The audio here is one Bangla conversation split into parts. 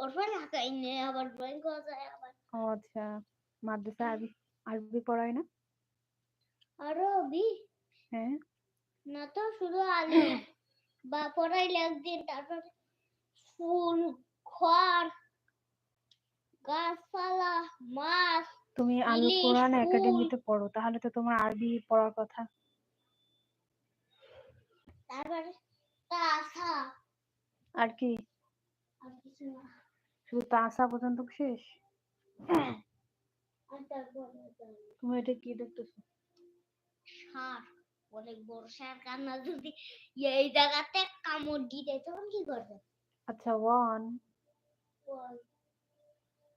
ওরপর আঁকাই নিয়ে আবার ড্রয়িং করা যায় আবার। ও আচ্ছা মাদ্রাসা আরবি আরবি পড়ায় না? আরও হ্যাঁ। না তো শুধু আলু। বা পড়াইলে একদিন তারপর ফুল খড় গাছপালা মাছ তুমি আলু কোরআন একাডেমিতে পড়ো তাহলে তো তোমার আরবি পড়ার কথা। তারপরে আর কি? আর কিছু না। শুধু তাসা পর্যন্ত শেষ? তারপরে তুমি এটা কি দেখতেছো? সার অনেক বড় সার কান্না যদি এই জায়গাতে কামড় তখন কি করবে? আচ্ছা ওয়ান।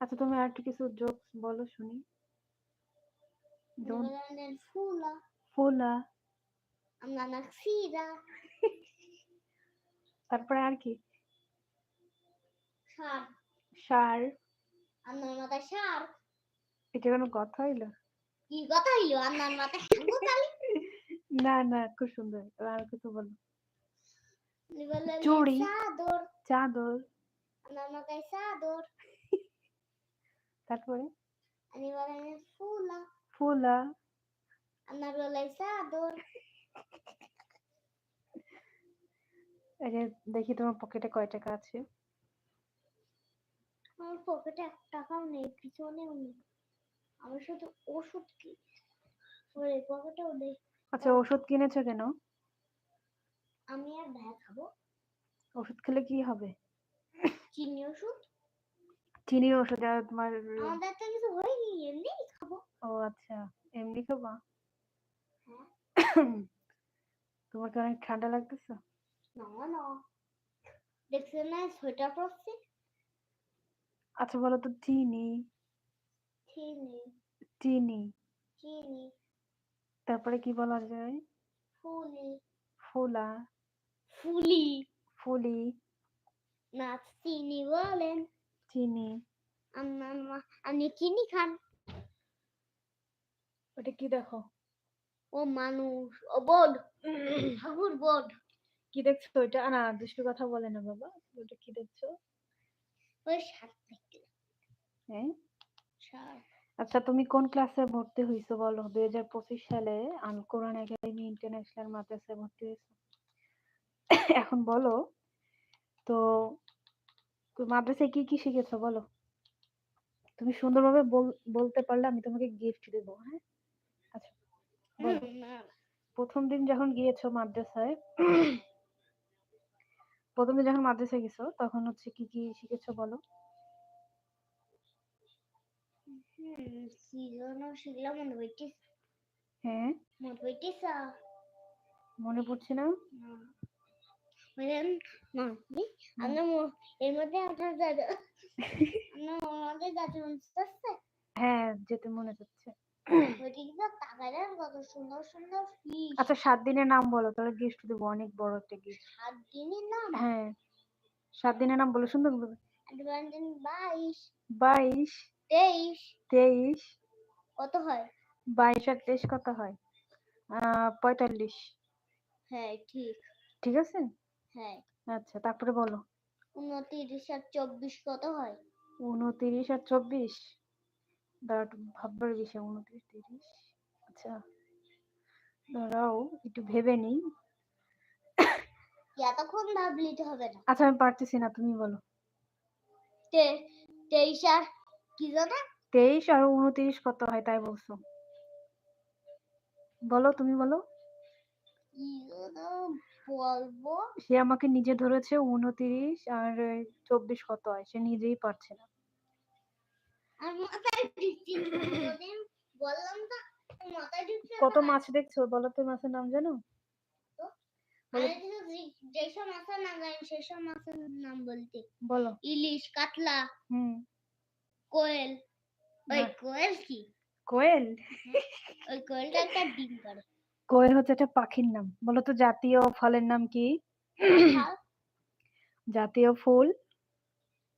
আচ্ছা তুমি আর কিছু জোকস বলো শুনি। ফুলা। ফোলা। আমরা নাকসিরা তারপরে আর কি? সার। সার। আমার মাথায় সার। এটা কোনো কথা হইল? কি কথা হইল? মাথায় না না খুব সুন্দর। আর কিছু বলো। চুড়ি। চাদর। চাদর। মাথায় চাদর। তারপরে? আমি বলেন ফুলা। ফুলা। আমার গলায় চাদর। এই দেখি তোমার পকেটে কয় টাকা আছে। আমার পকেটে এক টাকাও নেই পিছনেও নেই। আমি শুধু ওষুধ কি ওই পকেটেও নেই। আচ্ছা ওষুধ কিনেছো কেন? আমি আর ভ্যা খাব। ওষুধ খেলে কি হবে? চিনি ওষুধ? চিনির ওষুধ আর তোমার আমাদের তো কিছু হয়নি এমনি খাব। ও আচ্ছা এমনি খাবা? হ্যাঁ। তোমার কি অনেক ঠান্ডা লাগতেছে? না না। দেখছেন না সোয়েটার পরছি। আচ্ছা বলো তো চিনি। চিনি। চিনি। চিনি। তারপরে কি বলা যায়? ফুলি। ফুলা। ফুলি। ফুলি। না চিনি বলেন। চিনি। আমার মা আপনি চিনি খান। ওটা কি দেখো? ও মানুষ ও বোর্ড ঠাকুর বোর্ড কি দেখছ? ওইটা না দুষ্টু কথা বলে না বাবা। ওটা কি দেখছ? ওই শার্ট দেখতে হ্যাঁ আচ্ছা তুমি কোন ক্লাসে ভর্তি হয়েছো বলো? দুই হাজার পঁচিশ সালে আল কোরআন একাডেমি ইন্টারন্যাশনাল মাদ্রাসায় ভর্তি হয়েছো এখন বলো তো তুমি মাদ্রাসায় কি কি শিখেছো বলো? তুমি সুন্দরভাবে বল- বলতে পারলে আমি তোমাকে গিফট দেবো হ্যাঁ? আচ্ছা প্রথম দিন যখন গিয়েছো মাদ্রাসায় প্রথম দিন যখন মাদ্রাসায় গেছো তখন হচ্ছে কি কি শিখেছো বলো শিখলাম মনে হ্যাঁ মনে মনে পড়ছে না এর মধ্যে আপনার দাদা আমরা আমাদের দাদু বুঝতেছে হ্যাঁ যেতে মনে তাকালেন কত সুন্দর সুন্দর ফিশ আচ্ছা সাত দিনের নাম বলো তাহলে গিফট দেবো অনেক বড় একটা গিফট সাত দিনের নাম? হ্যাঁ সাত দিনের নাম বলো সুন্দর অ্যাডভান্টেন বাইশ। বাইশ। তেইশ। তেইশ। কত হয়? বাইশ আর তেইশ কত হয়? আহ পঁয়তাল্লিশ। হ্যাঁ ঠিক। ঠিক আছে? হ্যাঁ। আচ্ছা তারপরে বলো। উনত্রিশ আর চব্বিশ কত হয়? উনতিরিশ আর চব্বিশ। দাঁড়াও ভাববার বিষয় উনত্রিশ তিরিশ। আচ্ছা দাঁড়াও একটু ভেবে নিই। এতক্ষণ ভাবলি তো হবে না। আচ্ছা আমি পারতেছি না তুমি বলো। তেইশ আর কি জানা তেইশ আর উনতিরিশ কত হয় তাই বলছো? বলো তুমি বলো। বলব? সে আমাকে নিজে ধরেছে উনতিরিশ আর চব্বিশ কত হয়? সে নিজেই পারছে না আর মাথায় ঢুকছে না কোনোদিন। বললাম তো মাথায় ঢুকছে কত মাছ দেখছ? বলো তো মাছের নাম জানো? যেসব মাছের নাম জানি সেসব মাছের নাম বলতে। বলো। ইলিশ কাতলা হুম। কোয়েল। ওই কোয়েল কি? কোয়েল? ওই কোয়েলটা একটা ডিম করে। কোয়েল হচ্ছে একটা পাখির নাম। বলো তো জাতীয় ফলের নাম কি? জাতীয় ফুল?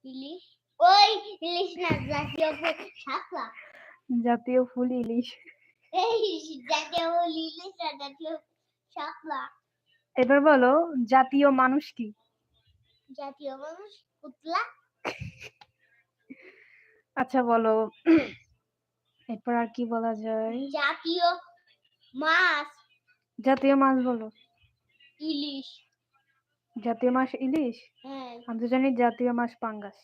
ইলিশ। ওই ইলিশ না জাতীয় ফুল শাপলা। জাতীয় ফুল ইলিশ। এই জাতীয় ফুল ইলিশ না জাতীয় শাপলা। এবার বলো জাতীয় মানুষ কি? জাতীয় মানুষ পুতলা। আচ্ছা বলো। এরপর আর কি বলা যায়? জাতীয় মাছ। জাতীয় মাছ বলো। ইলিশ। জাতীয় মাছ ইলিশ? হ্যাঁ। আমি তো জানি জাতীয় মাছ পাঙ্গাস।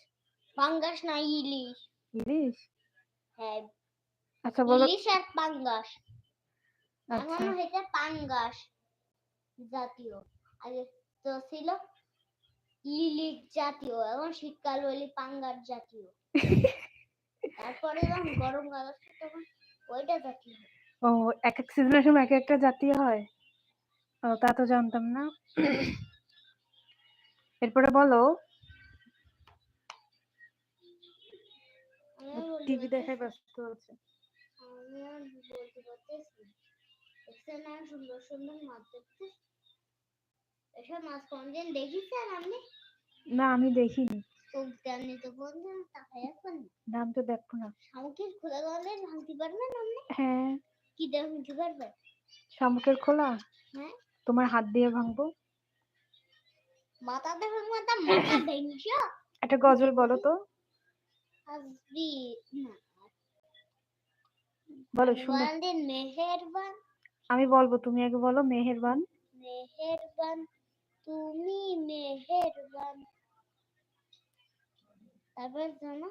পাঙ্গাস না ইলিশ? ইলিশ? হ্যাঁ। আচ্ছা বলো। ইলিশ আর পাঙ্গাস এখন হয়েছে পাঙ্গাস জাতীয়। আগে তো ছিল ইলিশ জাতীয় এখন শীতকাল হলে পাঙ্গাস জাতীয়। তারপরে যখন গরমকাল আসছে তখন ওইটা জাতীয়। ও এক এক সিজনের সময় এক একটা জাতীয় হয়? ও তা তো জানতাম না। এরপরে বলো। টিভি পারতেছি- ব্যস্ত আছে। আমি আর বলতে পারতেছি না। দেখছেন না সুন্দর সুন্দর মাছ দেখতে। এসব মাছ কোনদিন দেখিছেন আপনি? না আমি দেখিনি। জানি তো কোনদিন তাকাই এখন নাম তো দেখব না। শামুকের খোলা গলে ভাঙতে পারবেন আপনি? হ্যাঁ। কি দিয়ে ভাঙতে পারবেন শামুকের খোলা? হ্যাঁ। তোমার হাত দিয়ে ভাঙবো? মাথা দেখে মাথা মাথা ভেঙছ? একটা গজল বলো তো। বলো মেহেরবান। আমি বলব তুমি আগে বলো মেহেরবান। মেহেরবান তুমি মেহেরবান। তারপর জানো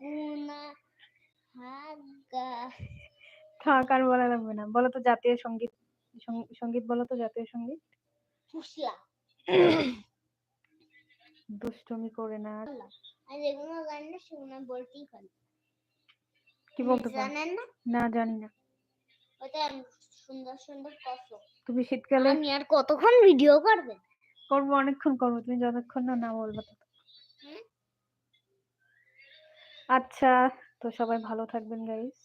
গুনা হাগা। থাক আর বলা লাগবে না। বলো তো জাতীয় সংগীত সংগীত বলো তো জাতীয় সংগীত। ফুসলা। দুষ্টমি করে না। আর। যেগুলো জানি না সেগুলো বলতেই পারি কি বলতে জানেন না? না জানি না। ওটা সুন্দর সুন্দর কত তুমি শীতকালে আমি আর কতক্ষণ ভিডিও করবে? করব অনেকক্ষণ করব। তুমি যতক্ষণ না না বলব? আচ্ছা তো সবাই ভালো থাকবেন গাইস